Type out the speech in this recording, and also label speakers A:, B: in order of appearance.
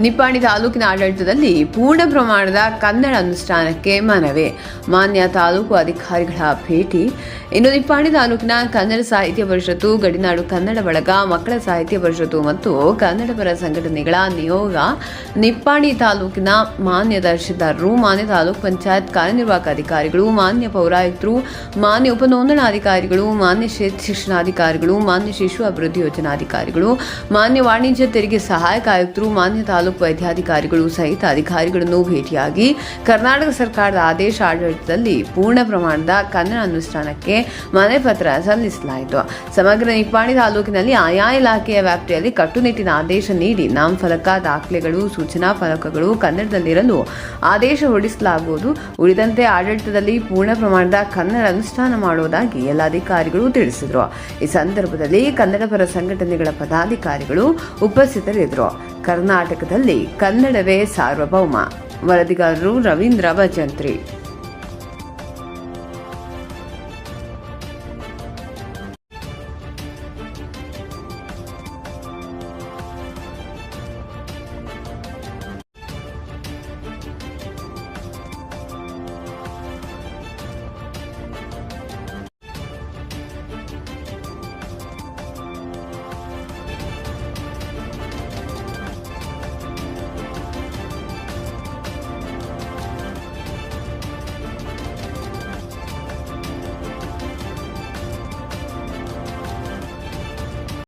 A: ನಿಪ್ಪಾಣಿ ತಾಲೂಕಿನ ಆಡಳಿತದಲ್ಲಿ ಪೂರ್ಣ ಪ್ರಮಾಣದ ಕನ್ನಡ ಅನುಷ್ಠಾನಕ್ಕೆ ಮನವಿ. ಮಾನ್ಯ ತಾಲೂಕು ಅಧಿಕಾರಿಗಳ ಭೇಟಿ. ಇನ್ನು ನಿಪ್ಪಾಣಿ ತಾಲೂಕಿನ ಕನ್ನಡ ಸಾಹಿತ್ಯ ಪರಿಷತ್ತು, ಗಡಿನಾಡು ಕನ್ನಡ ಬಳಗ, ಮಕ್ಕಳ ಸಾಹಿತ್ಯ ಪರಿಷತ್ತು ಮತ್ತು ಕನ್ನಡ ಪರ ಸಂಘಟನೆಗಳ ನಿಯೋಗ ನಿಪ್ಪಾಣಿ ತಾಲೂಕಿನ ಮಾನ್ಯ ದರ್ಶಿದಾರರು ಮಾನ್ಯ ತಾಲೂಕು ಪಂಚಾಯತ್ ಕಾರ್ಯನಿರ್ವಾಹಕ ಅಧಿಕಾರಿಗಳು, ಮಾನ್ಯ ಪೌರಾಯುಕ್ತರು, ಮಾನ್ಯ ಉಪನೋಂದಣಾಧಿಕಾರಿಗಳು, ಮಾನ್ಯ ಶಿಕ್ಷಣಾಧಿಕಾರಿಗಳು, ಮಾನ್ಯ ಶಿಶು ಅಭಿವೃದ್ಧಿ ಯೋಜನಾಧಿಕಾರಿಗಳು, ಮಾನ್ಯ ವಾಣಿಜ್ಯ ತೆರಿಗೆ ಸಹಾಯಕ ಆಯುಕ್ತರು, ಮಾನ್ಯ ತಾಲೂಕು ವೈದ್ಯಾಧಿಕಾರಿಗಳು ಸಹಿತ ಅಧಿಕಾರಿಗಳನ್ನು ಭೇಟಿಯಾಗಿ ಕರ್ನಾಟಕ ಸರ್ಕಾರದ ಆದೇಶ ಆಡಳಿತದಲ್ಲಿ ಪೂರ್ಣ ಪ್ರಮಾಣದ ಕನ್ನಡ ಅನುಷ್ಠಾನಕ್ಕೆ ಮನೆ ಪತ್ರ ಸಲ್ಲಿಸಲಾಯಿತು. ಸಮಗ್ರ ನಿಪ್ಪಾಣಿ ತಾಲೂಕಿನಲ್ಲಿ ಆಯಾ ಇಲಾಖೆಯ ವ್ಯಾಪ್ತಿಯಲ್ಲಿ ಕಟ್ಟುನಿಟ್ಟಿನ ಆದೇಶ ನೀಡಿ ನಾಮಫಲಕ ದಾಖಲೆಗಳು, ಸೂಚನಾ ಫಲಕಗಳು ಕನ್ನಡದಲ್ಲಿರಲು ಆದೇಶ ಹೊರಡಿಸಲಾಗುವುದು. ಉಳಿದಂತೆ ಆಡಳಿತದಲ್ಲಿ ಪೂರ್ಣ ಪ್ರಮಾಣದ ಕನ್ನಡ ಅನುಷ್ಠಾನ ಮಾಡುವುದಾಗಿ ಎಲ್ಲ ಅಧಿಕಾರಿಗಳು ತಿಳಿಸಿದರು. ಈ ಸಂದರ್ಭದಲ್ಲಿ ಕನ್ನಡ ಪರ ಸಂಘಟನೆಗಳ ಪದಾಧಿಕಾರಿಗಳು ಉಪಸ್ಥಿತರಿದ್ದರು. ಕರ್ನಾಟಕದಲ್ಲಿ ಕನ್ನಡವೇ ಸಾರ್ವಭೌಮ. ವರದಿಗಾರರು ರವೀಂದ್ರ ಭಜಂತ್ರಿ.